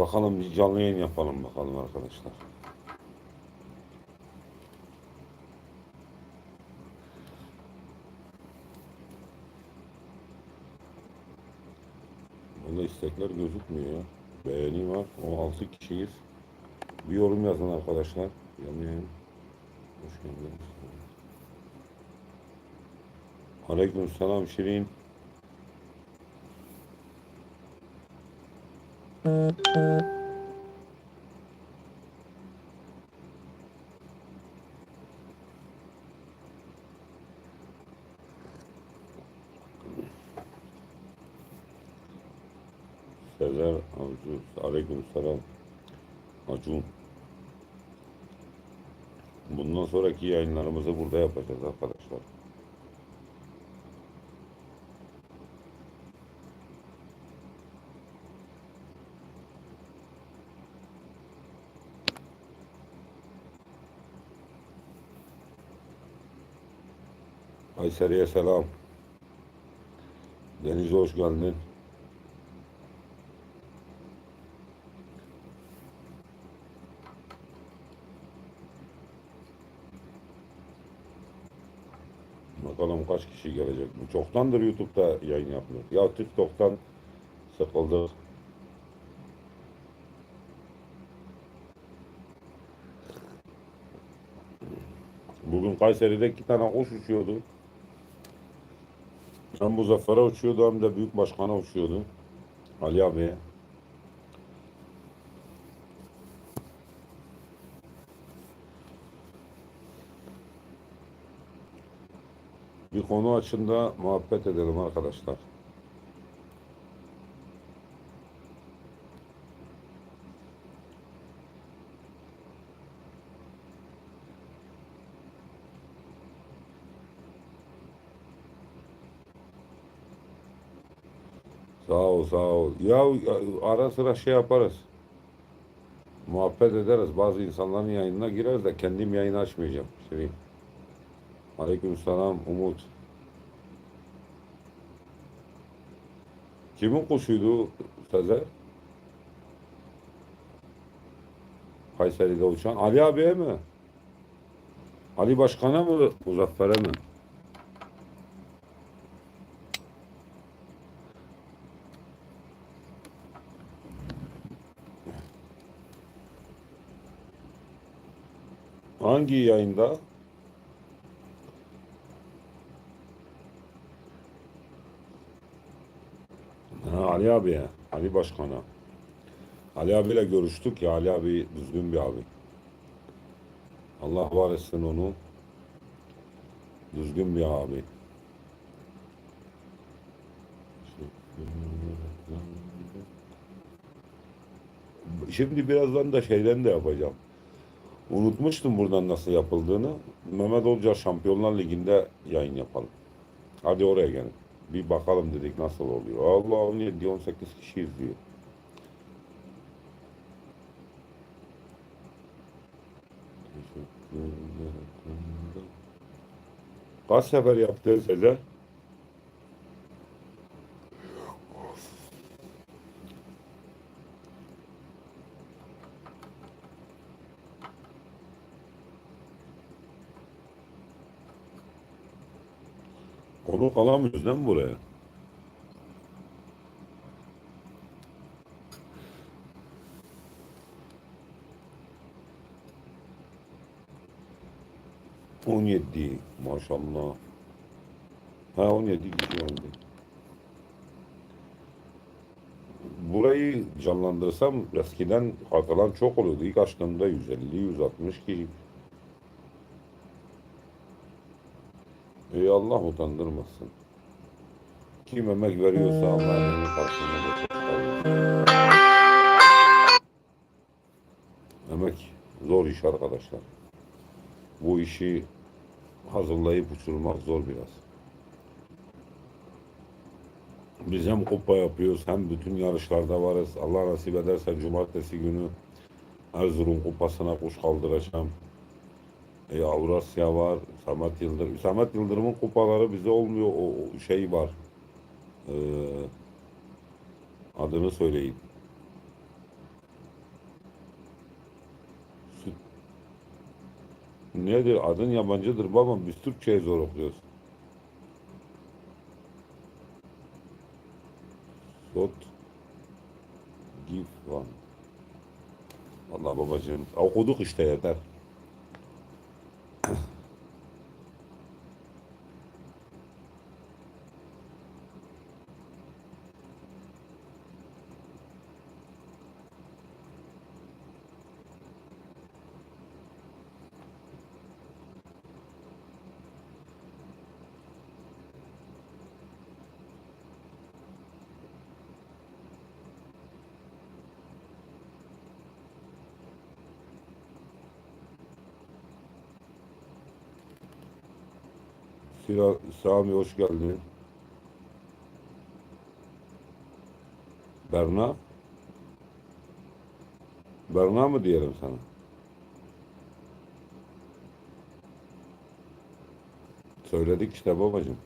Bakalım bir canlı yayın yapalım bakalım arkadaşlar. Bunda istekler gözükmüyor. Beğeni var. O 6 kişiyiz. Bir yorum yazın arkadaşlar. Canlı. Hoş geldiniz. Aleyküm selam Şirin. Sezer Avcı. Aleyküm selam. Acun. Bundan sonraki yayınlarımızı burada yapacağız arkadaşlar. Kayseri'ye selam. Deniz'e hoş geldin. Bakalım kaç kişi gelecek mi? Çoktandır YouTube'da yayın yapmıyor. Ya TikTok'tan sıkıldık. Bugün Kayseri'de iki tane kuş uçuyordu. Hem Muzaffer'e uçuyordu hem de Büyük Başkan'a uçuyordu. Ali abiye. Bir konu açında muhabbet edelim arkadaşlar. Sağ ol, sağ ol. Ya ara sıra şey yaparız. Muhabbet ederiz. Bazı insanların yayınına gireriz de kendim yayın açmayacağım. Şey. Aleyküm selam Umut. Kimin kuşuydu Sezer? Kayseri'de uçan. Ali abiye mi? Ali Başkan'a mı? Muzaffer'e mi? Hangi yayında? Ha, Ali abiye, Ali Başkan'a. Ali abiyle görüştük ya, Ali abi düzgün bir abi. Allah var etsin onu. Düzgün bir abi. Şimdi birazdan da şeyden de yapacağım. Unutmuştum buradan nasıl yapıldığını. Mehmet Olca Şampiyonlar Ligi'nde yayın yapalım. Hadi oraya gelin. Bir bakalım dedik nasıl oluyor. Allah 17 18 kişi izliyor. Kaç sefer yaptı Sezer? Konuk alamıyoruz değil mi buraya? On yedi maşallah. Ha on yedi kişi. Burayı canlandırsam eskiden katılan çok oluyordu. İlk açtığımda 150-160 kişi. Ey Allah utandırmasın. Kim emek veriyorsa Allah emeğinin karşılığını da çok alır. Emek zor iş arkadaşlar. Bu işi hazırlayıp uçurmak zor biraz. Biz hem kupa yapıyoruz hem bütün yarışlarda varız. Allah nasip ederse cumartesi günü Erzurum kupasına kuş kaldıracağım. E, Avrasya var, Samet Yıldırım. Samet Yıldırım'ın kupaları bize olmuyor. O, o şey var. Ee, adını söyleyin. Nedir? Adın yabancıdır baba. Biz Türkçe'ye zor okuyoruz. Sot Gifvan. Allah babacığım. Okuduk işte yeter. Sira, Sami hoş geldin. Berna. Berna mı diyelim sana? Söyledik işte babacığım.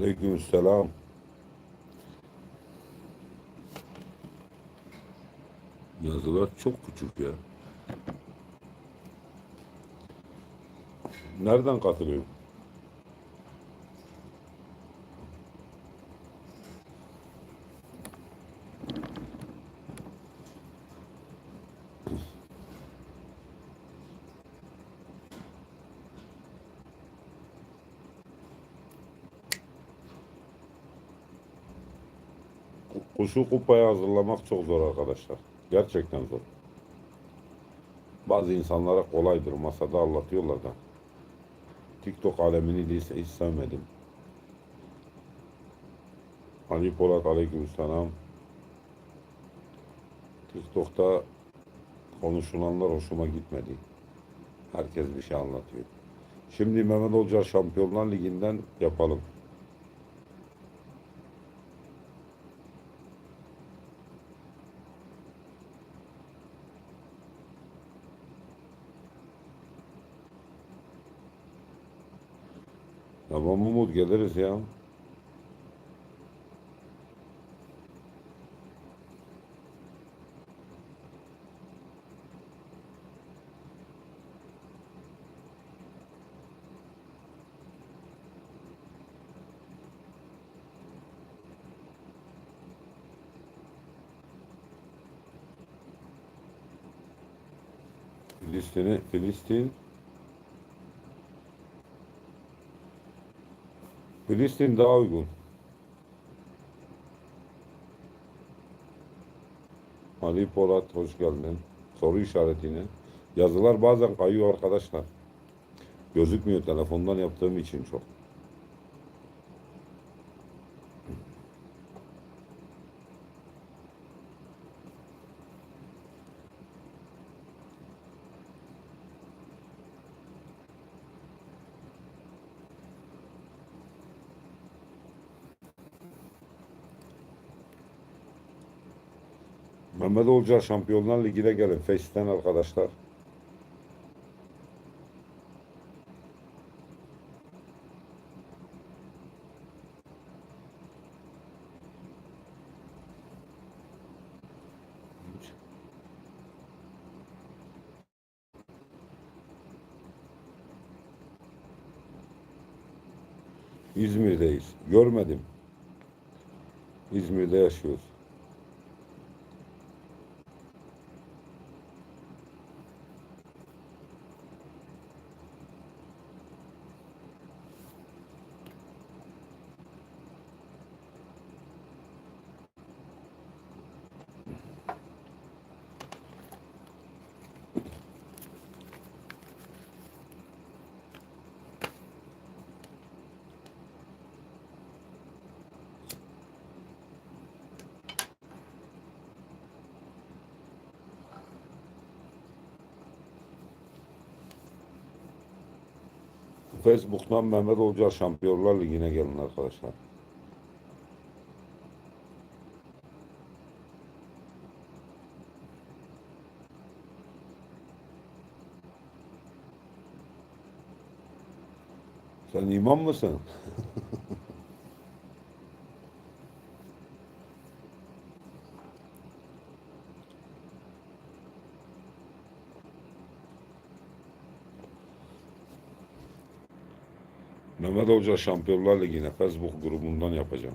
Aleykümselam. Yazılar çok küçük ya. Nereden katılıyor? Kuşu kupaya hazırlamak çok zor arkadaşlar. Gerçekten zor. Bazı insanlara kolaydır. Masada anlatıyorlar da. TikTok alemini değilse hiç sevmedim. Ali Polat aleykümselam. TikTok'ta konuşulanlar hoşuma gitmedi. Herkes bir şey anlatıyor. Şimdi Mehmet Olcar Şampiyonlar Ligi'nden yapalım. Tamam Umut geliriz ya. Filistin'i, Filistin Filistin daha uygun. Ali Polat hoş geldin. Soru işaretine. Yazılar bazen kayıyor arkadaşlar. Gözükmüyor telefondan yaptığım için çok. Mehmet Olca Şampiyonlar Ligi'ne gelin. Face'ten arkadaşlar. İzmir'deyiz. Görmedim. İzmir'de yaşıyoruz. Facebook'tan Mehmet Olcar Şampiyonlar Ligi'ne gelin arkadaşlar. Sen imam mısın? Mehmet Hoca Şampiyonlar Ligi'ne Facebook grubundan yapacağım.